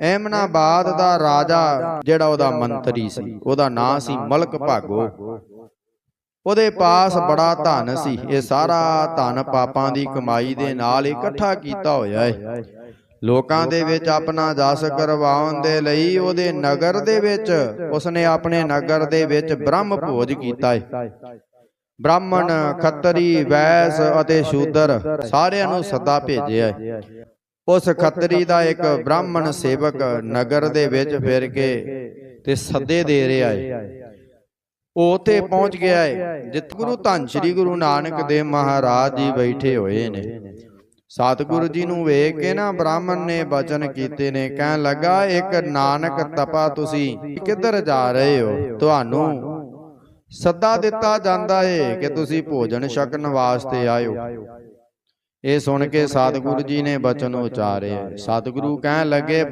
ਐਮਨਾਬਾਦ ਦਾ ਰਾਜਾ ਜਿਹੜਾ ਉਹਦਾ ਮੰਤਰੀ ਸੀ। ਉਹਦਾ ਨਾਂ ਸੀ ਮਲਕ ਭਾਗੋ। ਉਹਦੇ ਪਾਸ ਬੜਾ ਧਨ ਸੀ। ਇਹ ਸਾਰਾ ਧਨ ਪਾਪਾਂ ਦੀ ਕਮਾਈ ਦੇ ਨਾਲ ਇਕੱਠਾ ਕੀਤਾ ਹੋਇਆ ਹੈ। ਲੋਕਾਂ ਦੇ ਵਿੱਚ ਆਪਣਾ ਜਸ ਕਰਵਾਉਣ ਦੇ ਲਈ ਉਹਦੇ ਨਗਰ ਦੇ ਵਿੱਚ ਉਸਨੇ ਆਪਣੇ ਨਗਰ ਦੇ ਵਿੱਚ ਬ੍ਰਹਮ ਭੋਜ ਕੀਤਾ ਹੈ। ਬ੍ਰਾਹਮਣ ਖੱਤਰੀ ਵੈਸ ਅਤੇ ਸ਼ੂਦਰ ਸਾਰਿਆਂ ਨੂੰ ਸੱਦਾ ਭੇਜਿਆ ਹੈ। ਉਸ ਖੱਤਰੀ ਦਾ ਇੱਕ ਬ੍ਰਾਹਮਣ ਸੇਵਕ ਨਗਰ ਦੇ ਵਿੱਚ ਫਿਰ ਕੇ ਤੇ ਸੱਦੇ ਦੇ ਰਿਹਾ ਹੈ ਉਹ ਤੇ ਪਹੁੰਚ ਗਿਆ ਹੈ ਜਿੱਥੇ ਗੁਰੂ ਧੰਨ ਸ੍ਰੀ ਗੁਰੂ ਨਾਨਕ ਦੇਵ ਮਹਾਰਾਜ ਜੀ ਬੈਠੇ ਹੋਏ ਨੇ। ਸਤਿਗੁਰੂ ਜੀ ਨੂੰ ਵੇਖ ਕੇ ਨਾ ਬ੍ਰਾਹਮਣ ਨੇ ਬਚਨ ਕੀਤੇ ਨੇ। ਕਹਿਣ ਲੱਗਾ ਇੱਕ ਨਾਨਕ ਤਪਾ ਤੁਸੀਂ ਕਿੱਧਰ ਜਾ ਰਹੇ ਹੋ? ਤੁਹਾਨੂੰ ਸੱਦਾ ਦਿੱਤਾ ਜਾਂਦਾ ਏ ਕਿ ਤੁਸੀਂ ਭੋਜਨ ਛਕਣ ਵਾਸਤੇ ਆਇਓ। ਇਹ ਸੁਣ ਕੇ ਸਤਿਗੁਰੂ ਜੀ ਨੇ ਬਚਨ ਉਚਾਰੇ। ਸਤਿਗੁਰੂ ਕਹਿਣ ਲੱਗੇ